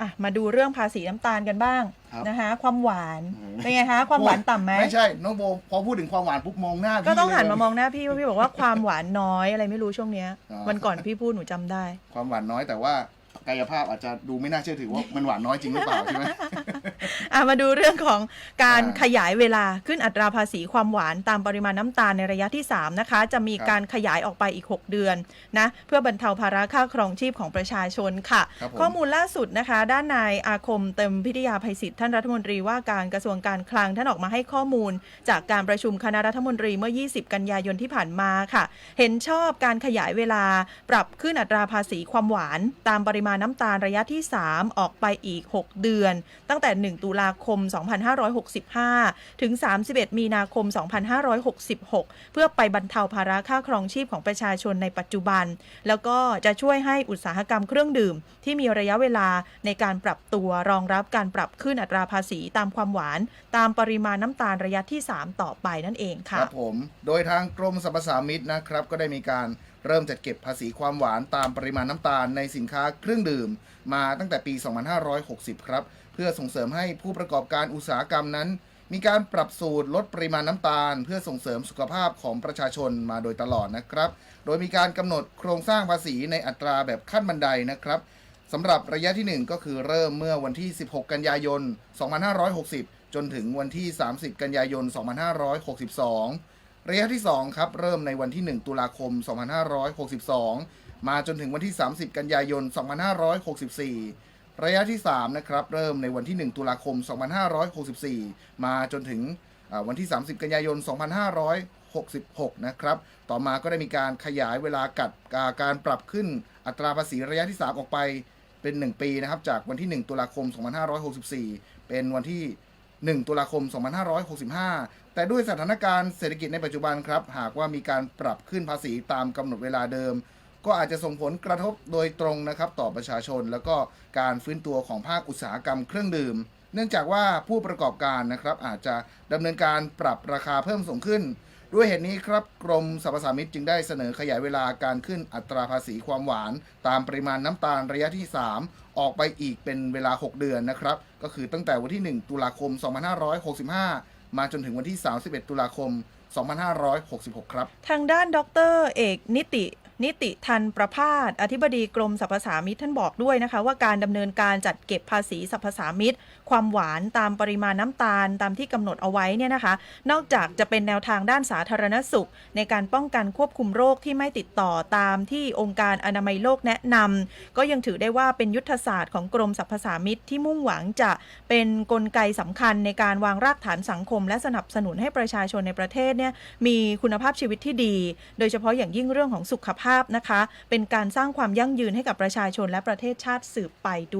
อะมาดูเรื่องภาษีน้ำตาลกันบ้างครับนะคะ ความหวานโอ้โหเป็นไงคะความหวานต่ำไหมไม่ใช่น้องโบพอพูดถึงความหวานปุ๊บมองหน้าพี่ก็ต้องหันเลย มามองหน้าพี่ว่าพี่บอกว่าความหวานน้อยอะไรไม่รู้ช่วงเนี้ย อ๋อ วันก่อนพี่พูดหนูจำได้ ความหวานน้อยแต่ว่า กายภาพอาจจะดูไม่น่าเชื่อถือว่ามันหวานน้อยจริงหรือเปล่าใช่ไหม อะมาดูเรื่องของการอ่าขยายเวลาขึ้นอัตราภาษีความหวานตามปริมาณน้ำตาลในระยะที่ 3 นะคะ จะมีครับการขยายออกไปอีก 6 เดือนนะเพื่อบรรเทาภาระค่าครองชีพของประชาชนค่ะ ครับผม ข้อมูลล่าสุดนะคะ ด้านนายอาคมเต็มพิทยาภัยศิษย์ท่านรัฐมนตรีว่าการกระทรวงการคลังท่านออกมาให้ข้อมูล จากการประชุมคณะรัฐมนตรีเมื่อ 20 กันยายนที่ผ่านมาค่ะ เห็นชอบการขยายเวลาปรับขึ้นอัตราภาษีความหวาน ตามปริมาณน้ำตาลระยะที่ 3 ออกไปอีก 6 เดือน ตั้งแต่ 1 ตุลาคม 2565 ถึง 31 มีนาคม 2566 เพื่อไปบรรเทาภาระค่าครองชีพของประชาชนในปัจจุบัน แล้วก็จะช่วยให้อุตสาหกรรมเครื่องดื่ม ที่มีระยะเวลาในการปรับตัวรองรับการปรับขึ้นอัตราภาษีตามความหวาน ตามปริมาณน้ำตาลระยะที่ 3 ต่อไปนั่นเองค่ะรับผม โดยทางกรมสรรพสามิตนะครับก็ได้มีการเริ่มจัดเก็บภาษีความหวานตามปริมาณน้ำตาลในสินค้าเครื่องดื่ม มาตั้งแต่ปี 2560 ครับ เพื่อส่งเสริมให้ผู้ประกอบการอุตสาหกรรมนั้น มีการปรับสูตรลดปริมาณน้ำตาล เพื่อส่งเสริมสุขภาพของประชาชนมาโดยตลอดนะครับ โดยมีการกำหนดโครงสร้างภาษีในอัตราแบบขั้นบันไดนะครับสำหรับระยะที่ 1 ก็คือเริ่มเมื่อวันที่ 16 กันยายน 2560 จนถึงวันที่ 30 กันยายน 2562 ระยะที่ 2 ครับ เริ่มในวันที่ 1 ตุลาคม 2562 มาจนถึงวันที่ 30 กันยายน 2564 ระยะที่ 3 นะครับ เริ่มในวันที่ 1 ตุลาคม 2564 มาจนถึงวันที่ 30 กันยายน 2566 นะครับ ต่อมาก็ได้มีการขยายเวลากัดอ่าการปรับขึ้นอัตราภาษีระยะที่ 3 ออกไปเป็น 1 ปีนะครับ จากวันที่ 1 ตุลาคม 2564 เป็นวันที่ 1 ตุลาคม 2565 แต่ด้วยสถานการณ์เศรษฐกิจในปัจจุบันครับ หากว่ามีการปรับขึ้นภาษีตามกำหนดเวลาเดิม ก็อาจจะส่งผลกระทบโดยตรงนะครับต่อประชาชน แล้วก็การฟื้นตัวของภาคอุตสาหกรรมเครื่องดื่ม เนื่องจากว่าผู้ประกอบการนะครับอาจจะดำเนินการปรับราคาเพิ่มสูงขึ้น ด้วยเหตุนี้ครับกรมสรรพสามิตจึงได้เสนอขยายเวลาการขึ้นอัตราภาษีความหวาน ตามปริมาณน้ำตาลระยะที่ 3 ออกไปอีกเป็นเวลา 6 เดือนนะครับ ก็คือตั้งแต่วันที่ 1 ตุลาคม 2565 มาจนถึงวันที่ 31 ตุลาคม 2566 ครับ ทางด้านดรเอกนิติ นิติทันประพาสอธิบดีกรมสรรพสามิตท่านบอกด้วยนะคะ ว่าการดำเนินการจัดเก็บภาษีสรรพสามิตความหวานตามปริมาณน้ำตาลตามที่กำหนดเอาไว้เนี่ยนะคะ นอกจากจะเป็นแนวทางด้านสาธารณสุข ในการป้องกันควบคุมโรคที่ไม่ติดต่อตามที่องค์การอนามัยโลกแนะนำก็ยังถือได้ว่าเป็นยุทธศาสตร์ของกรมสรรพสามิตที่มุ่งหวังจะเป็นนกลไกสำคัญในการวางรากฐานสังคม และสนับสนุนให้ประชาชนในประเทศเนี่ยมีคุณภาพชีวิตที่ดี โดยเฉพาะอย่างยิ่งเรื่องของสุขภาพภาพนะคะ เป็นการสร้างความยั่งยืนให้กับประชาชนและประเทศชาติสืบไปด้วย